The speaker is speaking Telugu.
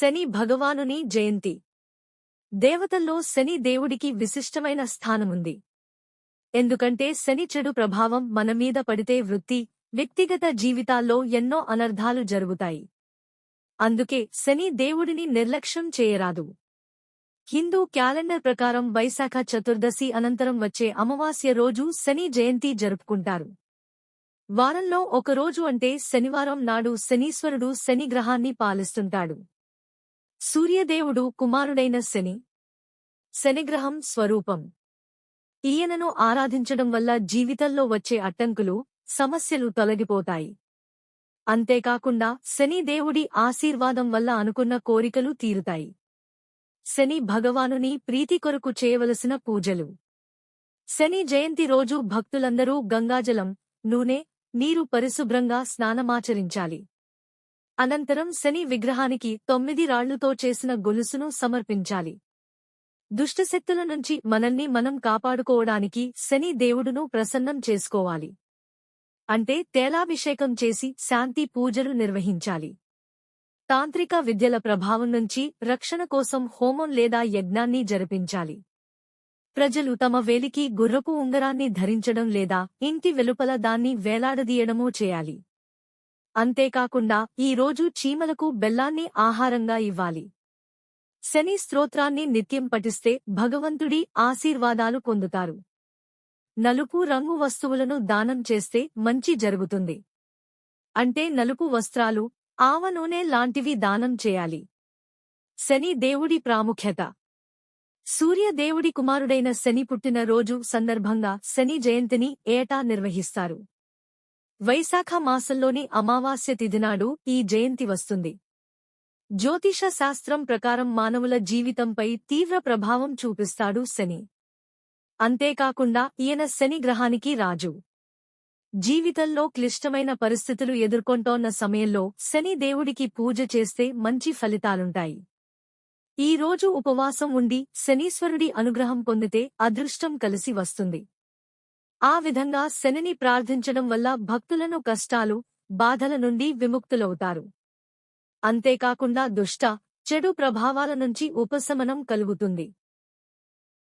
శని భగవానుని జయంతి. దేవతల్లో శని దేవుడికి విశిష్టమైన స్థానముంది. ఎందుకంటే శని చెడు ప్రభావం మనమీద పడితే వృత్తి వ్యక్తిగత జీవితాల్లో ఎన్నో అనర్ధాలు జరుగుతాయి. అందుకే శని దేవుడిని నిర్లక్ష్యం చేయరాదు. హిందూ క్యాలెండర్ ప్రకారం వైశాఖ చతుర్దశి అనంతరం వచ్చే అమావాస్య రోజు శని జయంతి జరుపుకుంటారు. వారంలో ఒకరోజు అంటే శనివారం నాడు శనీశ్వరుడు శని గ్రహాన్ని పాలిస్తుంటాడు. సూర్యదేవుడు కుమారుడైన శని శనిగ్రహం స్వరూపం. ఈయనను ఆరాధించడం వల్ల జీవితంలో వచ్చే అడ్డంకులు సమస్యలు తొలగిపోతాయి. అంతేకాకుండా శనిదేవుడి ఆశీర్వాదం వల్ల అనుకున్న కోరికలు తీరుతాయి. శని భగవానుని ప్రీతి కొరకు చేయవలసిన పూజలు. శని జయంతి రోజు భక్తులందరూ గంగాజలం నూనె నీరు పరిశుభ్రంగా స్నానమాచరించాలి. అనంతరం శని విగ్రహానికి తొమ్మిది రాళ్ళుతో చేసిన గొలుసును సమర్పించాలి. దుష్టశక్తుల నుంచి మనల్ని మనం కాపాడుకోవడానికి శని దేవుడును ప్రసన్నం చేసుకోవాలి. అంటే తేలాభిషేకం చేసి శాంతి పూజలు నిర్వహించాలి. తాంత్రిక విద్యల ప్రభావం నుంచి రక్షణ కోసం హోమం లేదా యజ్ఞాన్ని జరిపించాలి. ప్రజలు తమ వేలికి గుర్రపు ఉంగరాన్ని ధరించడం లేదా ఇంటి వెలుపల దాన్ని వేలాడదీయడమూ చేయాలి. అంతేకాకుండా ఈ రోజు చీమలకు బెల్లాన్ని ఆహారంగా ఇవ్వాలి. శని స్తోత్రాన్ని నిత్యం పఠిస్తే భగవంతుడి ఆశీర్వాదాలు పొందుతారు. నలుపు రంగు వస్తువులను దానం చేస్తే మంచి జరుగుతుంది. అంటే నలుపు వస్త్రాలు ఆవ నూనె లాంటివి దానం చేయాలి. శని దేవుడి ప్రాముఖ్యత. సూర్యదేవుడి కుమారుడైన శని పుట్టిన రోజు సందర్భంగా శని జయంతిని ఏటా నిర్వహిస్తారు. వైశాఖ మాసంలోని అమావాస్య తిథినాడు ఈ జయంతి వస్తుంది. జ్యోతిష శాస్త్రం ప్రకారం మానవుల జీవితంపై తీవ్ర ప్రభావం చూపిస్తాడు శని. అంతేకాకుండా ఈయన శని గ్రహానికి రాజు. జీవితంలో క్లిష్టమైన పరిస్థితులు ఎదుర్కొంటోన్న సమయంలో శని దేవుడికి పూజ చేస్తే మంచి ఫలితాలుంటాయి. ఈ రోజు ఉపవాసం ఉండి శనీశ్వరుడి అనుగ్రహం పొందితే అదృష్టం కలిసి వస్తుంది. ఆ విధంగా శనిని ప్రార్థించడం వల్ల భక్తులను కష్టాలు బాధల నుండి విముక్తులవుతారు. అంతేకాకుండా దుష్ట చెడు ప్రభావాల నుంచి ఉపశమనం కలుగుతుంది.